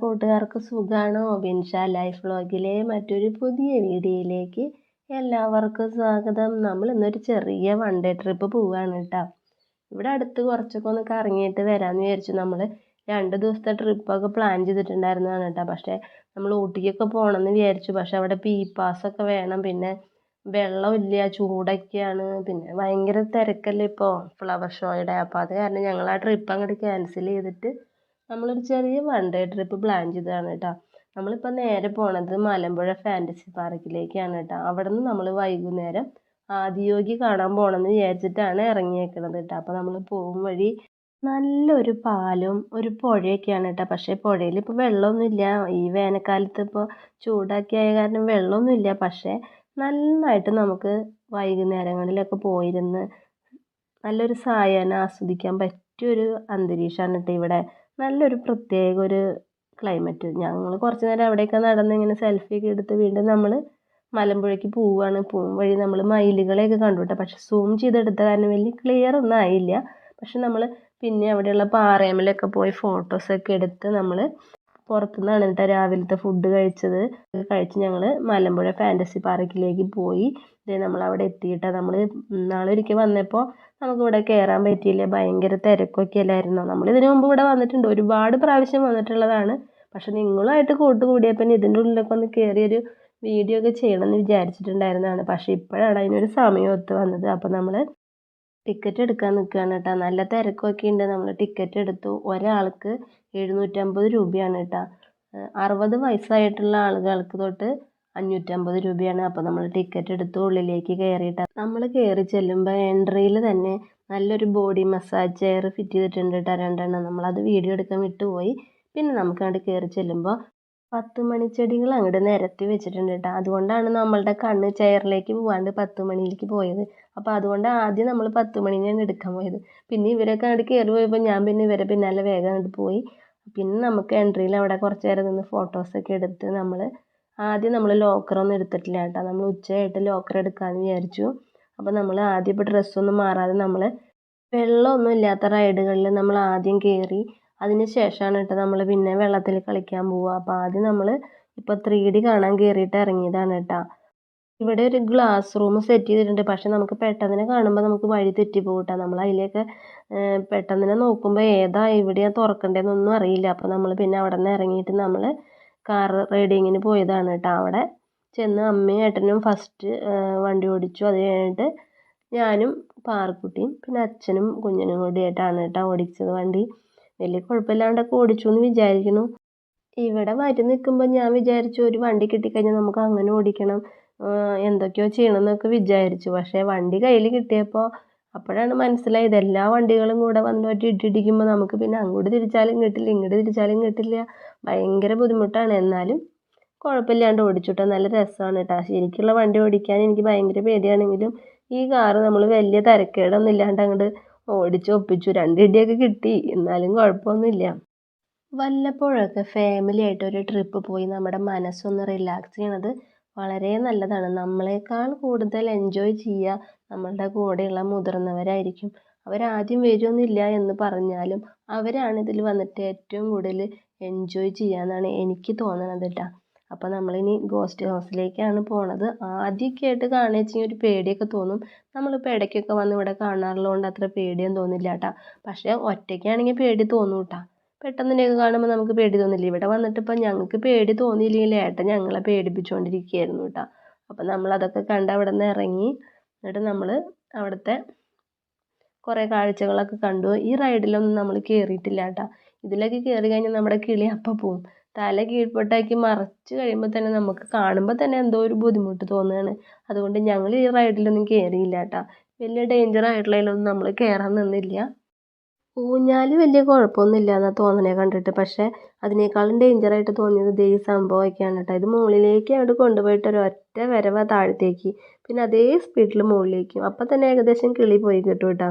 കൂട്ടുകാർക്ക് സുഖമാണ് ബിൻഷ ലൈഫ് വ്ളോഗിലെ മറ്റൊരു പുതിയ വീഡിയോയിലേക്ക് എല്ലാവർക്കും സ്വാഗതം. നമ്മൾ ഇന്നൊരു ചെറിയ വൺ ഡേ ട്രിപ്പ് പോവാണ് കേട്ടോ ഇവിടെ അടുത്ത് കുറച്ചൊക്കെ ഒന്ന് കറങ്ങിയിട്ട് വരാമെന്ന് വിചാരിച്ചു. നമ്മൾ രണ്ട് ദിവസത്തെ ട്രിപ്പൊക്കെ പ്ലാൻ ചെയ്തിട്ടുണ്ടായിരുന്നതാണ് കേട്ടോ പക്ഷേ നമ്മൾ ഊട്ടിക്കൊക്കെ പോകണമെന്ന് വിചാരിച്ചു. പക്ഷേ അവിടെ പി പാസ്സൊക്കെ വേണം. പിന്നെ വെള്ളമില്ല ചൂടൊക്കെയാണ്. പിന്നെ ഭയങ്കര തിരക്കല്ലേ ഇപ്പോൾ. ഫ്ലവർ ഷോയുടെ അപ്പോൾ അത് കാരണം ഞങ്ങൾ ആ ട്രിപ്പ് അങ്ങോട്ട് ക്യാൻസൽ ചെയ്തിട്ട് നമ്മളൊരു ചെറിയ വൺ ഡേ ട്രിപ്പ് പ്ലാൻ ചെയ്തതാണ് കേട്ടോ നമ്മളിപ്പോൾ നേരെ പോണത് മലമ്പുഴ ഫാന്റസി പാർക്കിലേക്കാണ് കേട്ടോ അവിടെ നിന്ന് നമ്മൾ വൈകുന്നേരം ആദിയോഗി കാണാൻ പോകണമെന്ന് വിചാരിച്ചിട്ടാണ് ഇറങ്ങിയേക്കണത് കേട്ടോ അപ്പോൾ നമ്മൾ പോകും വഴി നല്ലൊരു പാലും ഒരു പുഴയൊക്കെയാണ് കേട്ടോ പക്ഷേ പുഴയിൽ ഇപ്പോൾ വെള്ളമൊന്നുമില്ല ഈ വേനൽക്കാലത്ത് ഇപ്പോൾ ചൂടാക്കിയായ കാരണം വെള്ളമൊന്നുമില്ല പക്ഷേ നന്നായിട്ട് നമുക്ക് വൈകുന്നേരങ്ങളിലൊക്കെ പോയിരുന്ന് നല്ലൊരു സായാഹ്നം ആസ്വദിക്കാൻ പറ്റിയൊരു അന്തരീക്ഷമാണ് കേട്ടോ ഇവിടെ നല്ലൊരു പ്രത്യേക ഒരു ക്ലൈമറ്റ് ഞങ്ങൾ കുറച്ച് നേരം അവിടെയൊക്കെ നടന്ന് ഇങ്ങനെ സെൽഫിയൊക്കെ എടുത്ത് വീണ്ടും നമ്മൾ മലമ്പുഴയ്ക്ക് പോവുകയാണ്. പോകും വഴി നമ്മൾ മയിലുകളെയൊക്കെ കണ്ടു കേട്ടോ. പക്ഷെ സൂം ചെയ്തെടുത്ത കാരണം വലിയ ക്ലിയർ ഒന്നും ആയില്ല. പക്ഷെ നമ്മൾ പിന്നെ അവിടെയുള്ള പാറയമ്മലൊക്കെ പോയി ഫോട്ടോസൊക്കെ എടുത്ത് നമ്മൾ പുറത്തുനിന്നാണ് കേട്ടോ രാവിലത്തെ ഫുഡ് കഴിച്ചത്. കഴിച്ച് ഞങ്ങൾ മലമ്പുഴ ഫാന്റസി പാർക്കിലേക്ക് പോയി. ദേ നമ്മൾ അവിടെ എത്തിയിട്ട്. നമ്മൾ നാളെ ഒരിക്കൽ വന്നപ്പോൾ നമുക്ക് ഇവിടെ കയറാൻ പറ്റിയില്ല? ഭയങ്കര തിരക്കൊക്കെ അല്ലായിരുന്നു? നമ്മൾ ഇതിനു മുമ്പ് ഇവിടെ വന്നിട്ടുണ്ട്. ഒരുപാട് പ്രാവശ്യം വന്നിട്ടുള്ളതാണ്. പക്ഷെ നിങ്ങളുമായിട്ട് കൂട്ടുകൂടിയപ്പോൾ ഇതിന്റെ ഉള്ളിലൊക്കെ ഒന്ന് കയറിയൊരു വീഡിയോ ഒക്കെ ചെയ്യണമെന്ന് വിചാരിച്ചിട്ടുണ്ടായിരുന്നതാണ്. പക്ഷേ ഇപ്പോഴാണ് അതിനൊരു സമയം ഒത്തു വന്നത്. അപ്പോൾ നമ്മൾ ടിക്കറ്റ് എടുക്കാൻ നിൽക്കുകയാണ് കേട്ടോ നല്ല തിരക്കൊക്കെ ഉണ്ട്. നമ്മൾ ടിക്കറ്റ് എടുത്തു. ഒരാൾക്ക് എഴുന്നൂറ്റമ്പത് രൂപയാണ് കേട്ടോ അറുപത് വയസ്സായിട്ടുള്ള ആളുകൾക്ക് തൊട്ട് അഞ്ഞൂറ്റമ്പത് രൂപയാണ്. അപ്പോൾ നമ്മൾ ടിക്കറ്റ് എടുത്ത് ഉള്ളിലേക്ക് കയറിയിട്ട് നമ്മൾ കയറി ചെല്ലുമ്പോൾ എൻട്രിയിൽ തന്നെ നല്ലൊരു ബോഡി മസാജ് ചെയർ ഫിറ്റ് ചെയ്തിട്ടുണ്ട് കേട്ടോ രണ്ടെണ്ണം. നമ്മളത് വീഡിയോ എടുക്കാൻ വിട്ടുപോയി. പിന്നെ നമുക്ക് അങ്ങോട്ട് കയറി ചെല്ലുമ്പോൾ പത്ത് മണിച്ചെടികൾ അങ്ങോട്ട് നിരത്തി വെച്ചിട്ടുണ്ട് കേട്ടോ. അതുകൊണ്ടാണ് നമ്മളുടെ കണ്ണ് ചെയറിലേക്ക് പോവാണ്ട് പത്ത് മണിയിലേക്ക് പോയത്. അപ്പോൾ അതുകൊണ്ട് ആദ്യം നമ്മൾ പത്ത് മണിനെയാണ് എടുക്കാൻ പോയത്. പിന്നെ ഇവരൊക്കെ അങ്ങോട്ട് കയറി പോയപ്പോൾ ഞാൻ പിന്നെ ഇവരെ പിന്നാലെ വേഗം അങ്ങോട്ട് പോയി. പിന്നെ നമുക്ക് എൻട്രിയിൽ അവിടെ കുറച്ച് നേരം നിന്ന് ഫോട്ടോസൊക്കെ എടുത്ത് നമ്മൾ ആദ്യം നമ്മൾ ലോക്കറൊന്നും എടുത്തിട്ടില്ല കേട്ടോ. നമ്മൾ ഉച്ചയായിട്ട് ലോക്കർ എടുക്കാമെന്ന് വിചാരിച്ചു. അപ്പോൾ നമ്മൾ ആദ്യം ഇപ്പോൾ ഡ്രസ്സൊന്നും മാറാതെ നമ്മൾ വെള്ളമൊന്നും ഇല്ലാത്ത റൈഡുകളിൽ നമ്മൾ ആദ്യം കയറി അതിന് ശേഷമാണ് കേട്ടോ നമ്മൾ പിന്നെ വെള്ളത്തിൽ കളിക്കാൻ പോവുക. അപ്പോൾ ആദ്യം നമ്മൾ ഇപ്പോൾ ത്രീ ഡി കാണാൻ കയറിയിട്ട് ഇറങ്ങിയതാണ് കേട്ടോ. ഇവിടെ ഒരു ഗ്ലാസ് റൂം സെറ്റ് ചെയ്തിട്ടുണ്ട്. പക്ഷെ നമുക്ക് പെട്ടെന്ന് കാണുമ്പോൾ നമുക്ക് വഴി തെറ്റിപ്പോകും കേട്ടോ. നമ്മൾ അതിലേക്ക് പെട്ടെന്ന് നോക്കുമ്പോൾ ഏതാ എവിടെയാണ് തുറക്കേണ്ടതെന്നൊന്നും അറിയില്ല. അപ്പോൾ നമ്മൾ പിന്നെ അവിടെ നിന്ന് ഇറങ്ങിയിട്ട് നമ്മൾ കാർ റൈഡിങ്ങിന് പോയതാണ് കേട്ടോ. അവിടെ ചെന്ന് അമ്മയും ഏട്ടനും ഫസ്റ്റ് വണ്ടി ഓടിച്ചു. അത് കഴിഞ്ഞിട്ട് ഞാനും പാറക്കുട്ടിയും പിന്നെ അച്ഛനും കുഞ്ഞിനും കൂടിയായിട്ടാണ് കേട്ടോ ഓടിച്ചത് വണ്ടി. വലിയ കുഴപ്പമില്ലാണ്ടൊക്കെ ഓടിച്ചു എന്ന് വിചാരിക്കുന്നു. ഇവിടെ മാറ്റി നിൽക്കുമ്പോൾ ഞാൻ വിചാരിച്ചു ഒരു വണ്ടി കിട്ടിക്കഴിഞ്ഞാൽ നമുക്ക് അങ്ങനെ ഓടിക്കണം. എന്തൊക്കെയോ ചെയ്യണം എന്നൊക്കെ വിചാരിച്ചു. പക്ഷേ വണ്ടി കയ്യിൽ കിട്ടിയപ്പോൾ അപ്പോഴാണ് മനസ്സിലായത് എല്ലാ വണ്ടികളും കൂടെ വന്നിട്ട് ഇട്ടിടിക്കുമ്പോൾ നമുക്ക് പിന്നെ അങ്ങോട്ട് തിരിച്ചാലും കിട്ടില്ല ഇങ്ങോട്ട് തിരിച്ചാലും കിട്ടില്ല. ഭയങ്കര ബുദ്ധിമുട്ടാണ്. എന്നാലും കുഴപ്പമില്ലാണ്ട് ഓടിച്ചുട്ടോ. നല്ല രസമാണ് കേട്ടോ ശരിക്കുള്ള വണ്ടി ഓടിക്കാൻ എനിക്ക് ഭയങ്കര പേടിയാണെങ്കിലും ഈ കാറ് നമ്മൾ വലിയ തരക്കേടൊന്നും ഇല്ലാണ്ട് അങ്ങോട്ട് ഓടിച്ച് ഒപ്പിച്ചു. രണ്ട് ഇടിയൊക്കെ കിട്ടി. എന്നാലും കുഴപ്പമൊന്നുമില്ല. വല്ലപ്പോഴൊക്കെ ഫാമിലി ആയിട്ട് ഒരു ട്രിപ്പ് പോയി നമ്മുടെ മനസ്സൊന്ന് റിലാക്സ് ചെയ്യണത് വളരെ നല്ലതാണ്. നമ്മളെക്കാൾ കൂടുതൽ എൻജോയ് ചെയ്യുക നമ്മളുടെ കൂടെയുള്ള മുതിർന്നവരായിരിക്കും. അവരാദ്യം വരുമൊന്നുമില്ല എന്ന് പറഞ്ഞാലും അവരാണ് ഇതിൽ വന്നിട്ട് ഏറ്റവും കൂടുതൽ എൻജോയ് ചെയ്യുക ചെയ്യാന്നാണ് എനിക്ക് തോന്നണത് കേട്ടോ അപ്പോൾ നമ്മളിനി ഗോസ്റ്റ് ഹൗസിലേക്കാണ് പോണത്. ആദ്യമൊക്കെ ആയിട്ട് കാണുക വെച്ചെങ്കിൽ ഒരു പേടിയൊക്കെ തോന്നും. നമ്മളിപ്പോൾ ഇടയ്ക്കൊക്കെ വന്ന് ഇവിടെ കാണാറുള്ളതുകൊണ്ട് അത്ര പേടിയൊന്നും തോന്നില്ല കേട്ടോ പക്ഷേ ഒറ്റയ്ക്കാണെങ്കിൽ പേടി തോന്നും കേട്ടോ പെട്ടെന്ന് തന്നെയൊക്കെ കാണുമ്പോൾ നമുക്ക് പേടി തോന്നില്ല. ഇവിടെ വന്നിട്ട് ഇപ്പം ഞങ്ങൾക്ക് പേടി തോന്നിയില്ലെങ്കിൽ ഏട്ടൻ ഞങ്ങളെ പേടിപ്പിച്ചുകൊണ്ടിരിക്കുകയായിരുന്നു കേട്ടോ അപ്പം നമ്മളതൊക്കെ കണ്ട് അവിടെ നിന്ന് ഇറങ്ങി എന്നിട്ട് നമ്മൾ അവിടുത്തെ കുറേ കാഴ്ചകളൊക്കെ കണ്ടു. ഈ റൈഡിലൊന്നും നമ്മൾ കയറിയിട്ടില്ല കേട്ടോ ഇതിലൊക്കെ കയറി കഴിഞ്ഞാൽ നമ്മുടെ കിളി അപ്പം പോവും. തല കീഴ്പോട്ടാക്കി മറച്ച് കഴിയുമ്പോൾ തന്നെ നമുക്ക് കാണുമ്പോൾ തന്നെ എന്തോ ഒരു ബുദ്ധിമുട്ട് തോന്നുകയാണ് അതുകൊണ്ട് ഞങ്ങൾ ഈ റൈഡിലൊന്നും കയറിയില്ല കേട്ടോ. വലിയ ഡേഞ്ചർ ആയിട്ടുള്ളതിലൊന്നും നമ്മൾ കയറാൻ നിന്നില്ല. ഊഞ്ഞാൽ വലിയ കുഴപ്പമൊന്നുമില്ല എന്നാണ് തോന്നണേ കണ്ടിട്ട്. പക്ഷേ അതിനേക്കാളും ഡേഞ്ചറായിട്ട് തോന്നിയത് ദേ ഈ സംഭവമൊക്കെയാണ് കേട്ടോ. ഇത് മുകളിലേക്ക് അങ്ങോട്ട് കൊണ്ടുപോയിട്ട് ഒരു ഒറ്റ വരവ താഴത്തേക്ക്. പിന്നെ അതേ സ്പീഡിൽ മുകളിലേക്കും. അപ്പം തന്നെ ഏകദേശം കിളി പോയി കിട്ടും കേട്ടോ.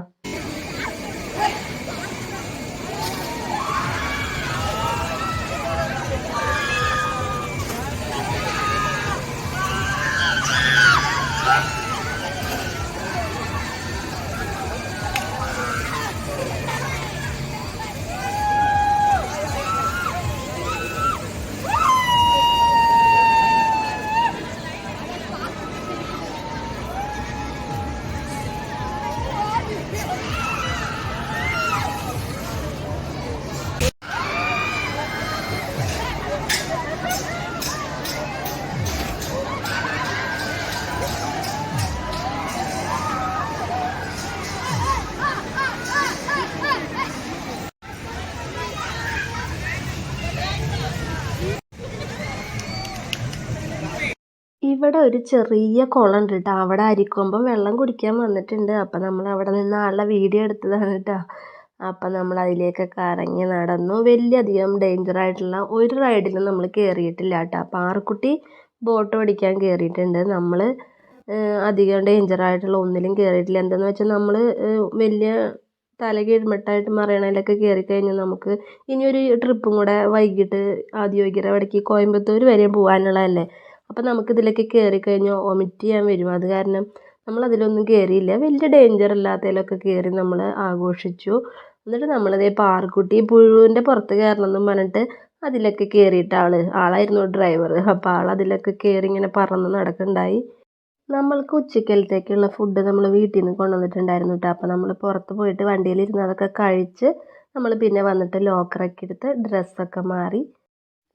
ഇവിടെ ഒരു ചെറിയ കുളം ഉണ്ട് കേട്ടോ അവിടെ അരിക്കൊമ്പം വെള്ളം കുടിക്കാൻ വന്നിട്ടുണ്ട്. അപ്പം നമ്മൾ അവിടെ നിന്ന് ആളുടെ വീഡിയോ എടുത്തതാണ് കേട്ടോ. അപ്പം നമ്മൾ അതിലേക്കൊക്കെ ഇറങ്ങി നടന്നു. വലിയധികം ഡേഞ്ചർ ആയിട്ടുള്ള ഒരു റൈഡിലും നമ്മൾ കയറിയിട്ടില്ല കേട്ടോ. അപ്പം ആർക്കുട്ടി ബോട്ട് ഓടിക്കാൻ കയറിയിട്ടുണ്ട് നമ്മൾ അധികം ഡേഞ്ചർ ആയിട്ടുള്ള ഒന്നിലും കയറിയിട്ടില്ല എന്താണെന്ന് വെച്ചാൽ നമ്മൾ വലിയ തല കീഴ്മട്ടായിട്ട് മറിയണതിലൊക്കെ കയറി കഴിഞ്ഞാൽ നമുക്ക് ഇനിയൊരു ട്രിപ്പും കൂടെ വൈകിട്ട് അവിടേക്ക് കോയമ്പത്തൂർ വരെ പോകാനുള്ളതല്ലേ അപ്പം നമുക്ക് ഇതിലേക്ക് കയറി കഴിഞ്ഞാൽ ഒമിറ്റ് ചെയ്യാൻ വരും. അത് കാരണം നമ്മൾ അതിലൊന്നും കയറിയില്ല വലിയ ഡേഞ്ചർ ഇല്ലാത്തതിലൊക്കെ കയറി നമ്മൾ ആഘോഷിച്ചു. എന്നിട്ട് നമ്മളിതേ പാറക്കുട്ടി പുഴുവിന്റെ പുറത്ത് കയറണം എന്നും പറഞ്ഞിട്ട് അതിലൊക്കെ കയറിയിട്ട് ആൾ ആളായിരുന്നു ഡ്രൈവർ അപ്പോൾ ആൾ അതിലൊക്കെ കയറി ഇങ്ങനെ പറന്ന് നടക്കുന്നുണ്ടായി നമ്മൾക്ക് ഉച്ചക്കലത്തേക്കുള്ള ഫുഡ് നമ്മൾ വീട്ടിൽ നിന്ന് കൊണ്ടുവന്നിട്ടുണ്ടായിരുന്നു കേട്ടോ അപ്പോൾ നമ്മൾ പുറത്ത് പോയിട്ട് വണ്ടിയിലിരുന്ന് അതൊക്കെ കഴിച്ച് നമ്മൾ പിന്നെ വന്നിട്ട് ലോക്കറൊക്കെ എടുത്ത് ഡ്രസ്സൊക്കെ മാറി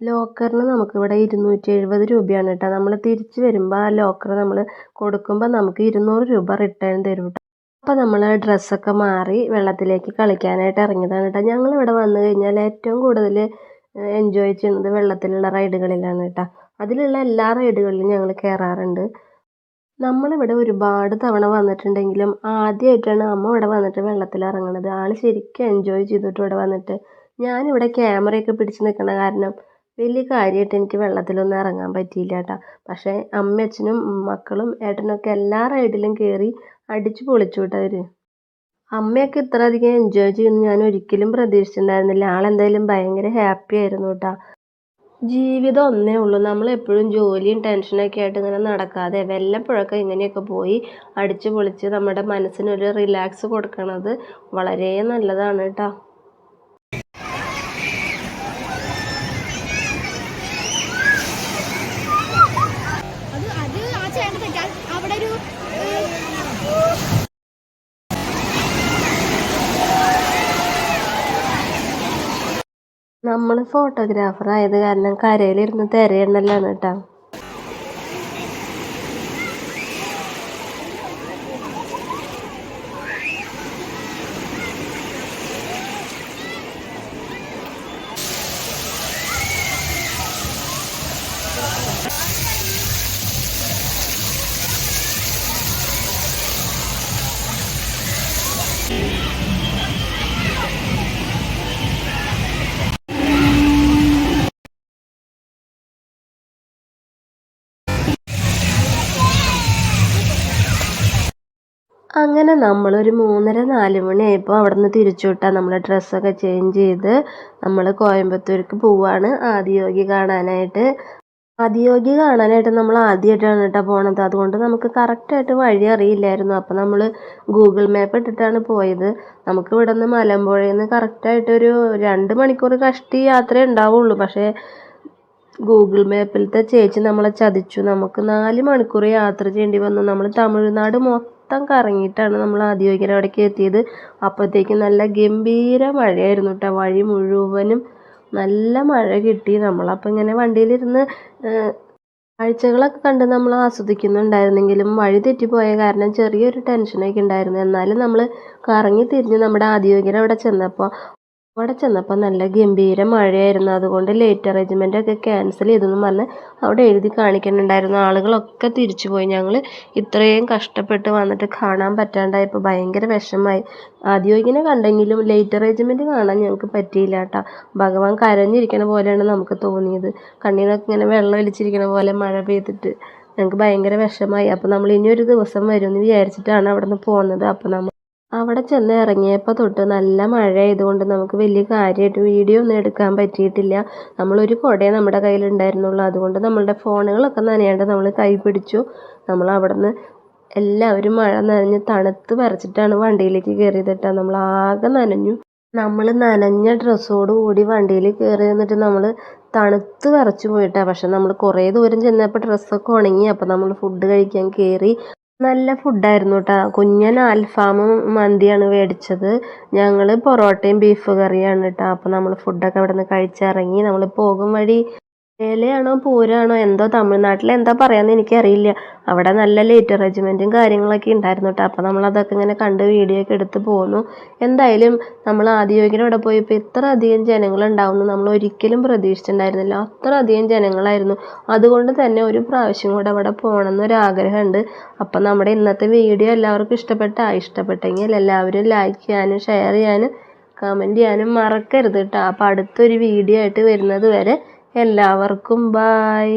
ലോക്കറിന് നമുക്കിവിടെ ഇരുന്നൂറ്റി എഴുപത് രൂപയാണ് കേട്ടോ. നമ്മൾ തിരിച്ച് വരുമ്പോൾ ആ ലോക്കർ നമ്മൾ കൊടുക്കുമ്പോൾ നമുക്ക് ഇരുന്നൂറ് രൂപ റിട്ടേൺ തരും കേട്ടോ അപ്പോൾ നമ്മൾ ഡ്രസ്സൊക്കെ മാറി വെള്ളത്തിലേക്ക് കളിക്കാനായിട്ട് ഇറങ്ങിയതാണ് കേട്ടോ. ഞങ്ങളിവിടെ വന്നു കഴിഞ്ഞാൽ ഏറ്റവും കൂടുതൽ എൻജോയ് ചെയ്യുന്നത് വെള്ളത്തിലുള്ള റൈഡുകളിലാണ് കേട്ടോ. അതിലുള്ള എല്ലാ റൈഡുകളിലും ഞങ്ങൾ കയറാറുണ്ട് നമ്മളിവിടെ ഒരുപാട് തവണ വന്നിട്ടുണ്ടെങ്കിലും ആദ്യമായിട്ടാണ് അമ്മ ഇവിടെ വന്നിട്ട് വെള്ളത്തിൽ ഇറങ്ങണത്. ആൾ ശരിക്കും എൻജോയ് ചെയ്തിട്ട് ഇവിടെ വന്നിട്ട്. ഞാനിവിടെ ക്യാമറയൊക്കെ പിടിച്ച് നിൽക്കണ കാരണം വലിയ കാര്യമായിട്ട് എനിക്ക് വെള്ളത്തിലൊന്നും ഇറങ്ങാൻ പറ്റിയില്ല കേട്ടോ പക്ഷേ അമ്മയച്ഛനും മക്കളും ഏട്ടനൊക്കെ എല്ലാ റൈഡിലും കയറി അടിച്ചു പൊളിച്ചു കേട്ടോ അവർ അമ്മയൊക്കെ ഇത്ര അധികം എൻജോയ് ചെയ്യുമെന്ന് ഞാൻ ഒരിക്കലും പ്രതീക്ഷിച്ചിട്ടുണ്ടായിരുന്നില്ല. ആളെന്തായാലും ഭയങ്കര ഹാപ്പി ആയിരുന്നു കേട്ടോ ജീവിതം ഒന്നേ ഉള്ളൂ. നമ്മൾ എപ്പോഴും ജോലിയും ടെൻഷനൊക്കെ ആയിട്ട് ഇങ്ങനെ നടക്കാതെ വല്ലപ്പോഴൊക്കെ ഇങ്ങനെയൊക്കെ പോയി അടിച്ചു പൊളിച്ച് നമ്മുടെ മനസ്സിനൊരു റിലാക്സ് കൊടുക്കണത് വളരെ നല്ലതാണ് കേട്ടോ അത് അത് ആ ചേട്ടൻ തെറ്റാൽ അവിടെ ഒരു നമ്മൾ ഫോട്ടോഗ്രാഫർ ആയത് കാരണം കരയിലിരുന്ന് തിരയണല്ലാണ് കേട്ടോ അങ്ങനെ നമ്മളൊരു മൂന്നര നാല് മണിയായപ്പോൾ അവിടെ നിന്ന് തിരിച്ചു വിട്ടാൽ നമ്മൾ ഡ്രസ്സൊക്കെ ചേഞ്ച് ചെയ്ത് നമ്മൾ കോയമ്പത്തൂർക്ക് പോവാണ് ആദിയോഗി കാണാനായിട്ട്. ആദിയോഗി കാണാനായിട്ട് നമ്മൾ ആദ്യമായിട്ടാണ് കേട്ടോ പോണത്. അതുകൊണ്ട് നമുക്ക് കറക്റ്റായിട്ട് വഴി അറിയില്ലായിരുന്നു. അപ്പോൾ നമ്മൾ ഗൂഗിൾ മാപ്പ് ഇട്ടിട്ടാണ് പോയത്. നമുക്ക് ഇവിടെ നിന്ന് മലമ്പുഴയിൽ നിന്ന് കറക്റ്റായിട്ടൊരു രണ്ട് മണിക്കൂർ കഷ്ടി യാത്രയേ ഉണ്ടാവുള്ളൂ. പക്ഷേ ഗൂഗിൾ മാപ്പിലത്തെ ചേച്ചി നമ്മളെ ചതിച്ചു. നമുക്ക് നാല് മണിക്കൂർ യാത്ര ചെയ്യേണ്ടി വന്നു. നമ്മൾ തമിഴ്നാട് മൊത്തം കറങ്ങിയിട്ടാണ് നമ്മൾ ആദിയോഗിയുടെ അവിടേക്ക് എത്തിയത്. അപ്പോഴത്തേക്കും നല്ല ഗംഭീര മഴയായിരുന്നു കേട്ടോ. വഴി മുഴുവനും നല്ല മഴ കിട്ടി നമ്മളപ്പോൾ ഇങ്ങനെ വണ്ടിയിലിരുന്ന് കാഴ്ചകളൊക്കെ കണ്ട് നമ്മൾ ആസ്വദിക്കുന്നുണ്ടായിരുന്നെങ്കിലും വഴി തെറ്റിപ്പോയ കാരണം ചെറിയൊരു ടെൻഷനൊക്കെ ഉണ്ടായിരുന്നു. എന്നാലും നമ്മൾ കറങ്ങി തിരിഞ്ഞ് നമ്മുടെ ആദിയോഗിയുടെ അവിടെ ചെന്നപ്പോൾ അവിടെ ചെന്നപ്പോൾ നല്ല ഗംഭീര മഴയായിരുന്നു. അതുകൊണ്ട് ലേറ്റ് അറേഞ്ച്മെന്റ് ഒക്കെ ക്യാൻസൽ ചെയ്തെന്നും പറഞ്ഞ് അവിടെ എഴുതി കാണിക്കുന്നുണ്ടായിരുന്നു. ആളുകളൊക്കെ തിരിച്ചു പോയി ഞങ്ങൾ ഇത്രയും കഷ്ടപ്പെട്ട് വന്നിട്ട് കാണാൻ പറ്റാണ്ടായപ്പോൾ ഭയങ്കര വിഷമമായി. ഇങ്ങനെ കണ്ടെങ്കിലും ലേറ്റ് അറേഞ്ച്മെന്റ് കാണാൻ ഞങ്ങൾക്ക് പറ്റിയില്ല കേട്ടോ. ഭഗവാൻ കരഞ്ഞിരിക്കണ പോലെയാണ് നമുക്ക് തോന്നിയത്. കണ്ണീരൊക്കെ ഇങ്ങനെ വെള്ളം ഒലിച്ചിരിക്കണ പോലെ മഴ പെയ്തിട്ട് ഞങ്ങൾക്ക് ഭയങ്കര വിഷമമായി. അപ്പോൾ നമ്മൾ ഇനി ഒരു ദിവസം വരുമെന്ന് വിചാരിച്ചിട്ടാണ് അവിടെ നിന്ന് പോകുന്നത് അപ്പോൾ നമ്മൾ അവിടെ ചെന്ന് ഇറങ്ങിയപ്പോൾ തൊട്ട് നല്ല മഴ ആയതുകൊണ്ട് നമുക്ക് വലിയ കാര്യമായിട്ട് വീഡിയോ ഒന്നും എടുക്കാൻ പറ്റിയിട്ടില്ല. നമ്മളൊരു കുടയേ നമ്മുടെ കയ്യിലുണ്ടായിരുന്നുള്ളൂ. അതുകൊണ്ട് നമ്മളുടെ ഫോണുകളൊക്കെ നനയാണ്ട് നമ്മൾ കൈ പിടിച്ചു. നമ്മൾ അവിടെ നിന്ന് എല്ലാവരും മഴ നനഞ്ഞ് തണുത്ത് വരച്ചിട്ടാണ് വണ്ടിയിലേക്ക് കയറിയത് നമ്മൾ ആകെ നനഞ്ഞു. നമ്മൾ നനഞ്ഞ ഡ്രസ്സോട് കൂടി വണ്ടിയിൽ കയറി നിന്നിട്ട് നമ്മൾ തണുത്ത് വരച്ചു പോയിട്ടാണ് പക്ഷെ നമ്മൾ കുറേ ദൂരം ചെന്നപ്പോൾ ഡ്രസ്സൊക്കെ ഉണങ്ങി. അപ്പോൾ നമ്മൾ ഫുഡ് കഴിക്കാൻ കയറി. നല്ല ഫുഡായിരുന്നു കേട്ടോ കുഞ്ഞൻ അൽഫാമും മന്തിയാണ് മേടിച്ചത് ഞങ്ങൾ പൊറോട്ടയും ബീഫ് കറിയാണ് കേട്ടോ അപ്പോൾ നമ്മൾ ഫുഡൊക്കെ അവിടെ നിന്ന് കഴിച്ചിറങ്ങി നമ്മൾ പോകും വഴി വേലയാണോ പൂരാണോ എന്തോ തമിഴ്നാട്ടിൽ എന്താ പറയാന്ന് എനിക്കറിയില്ല. അവിടെ നല്ല ലേറ്റ് റെജിമെന്റും കാര്യങ്ങളൊക്കെ ഉണ്ടായിരുന്നു കേട്ടോ അപ്പോൾ നമ്മളതൊക്കെ ഇങ്ങനെ കണ്ട് വീഡിയോ ഒക്കെ എടുത്ത് പോന്നു. എന്തായാലും നമ്മൾ ആദ്യയോഗിയുടെ അവിടെ പോയപ്പോൾ ഇത്ര അധികം ജനങ്ങൾ ജനങ്ങളുണ്ടാവുമെന്ന് നമ്മൾ ഒരിക്കലും പ്രതീക്ഷിച്ചിട്ടുണ്ടായിരുന്നില്ല. അത്ര അധികം ജനങ്ങളായിരുന്നു. അതുകൊണ്ട് തന്നെ ഒരു പ്രാവശ്യം കൂടെ അവിടെ പോകണം എന്നൊരാഗ്രഹമുണ്ട് അപ്പം നമ്മുടെ ഇന്നത്തെ വീഡിയോ എല്ലാവർക്കും ഇഷ്ടപ്പെട്ടാ. ഇഷ്ടപ്പെട്ടെങ്കിൽ എല്ലാവരും ലൈക്ക് ചെയ്യാനും ഷെയർ ചെയ്യാനും കമന്റ് ചെയ്യാനും മറക്കരുത് കേട്ടോ അപ്പോൾ അടുത്തൊരു വീഡിയോ ആയിട്ട് വരുന്നത് വരെ എല്ലാവർക്കും ബായ്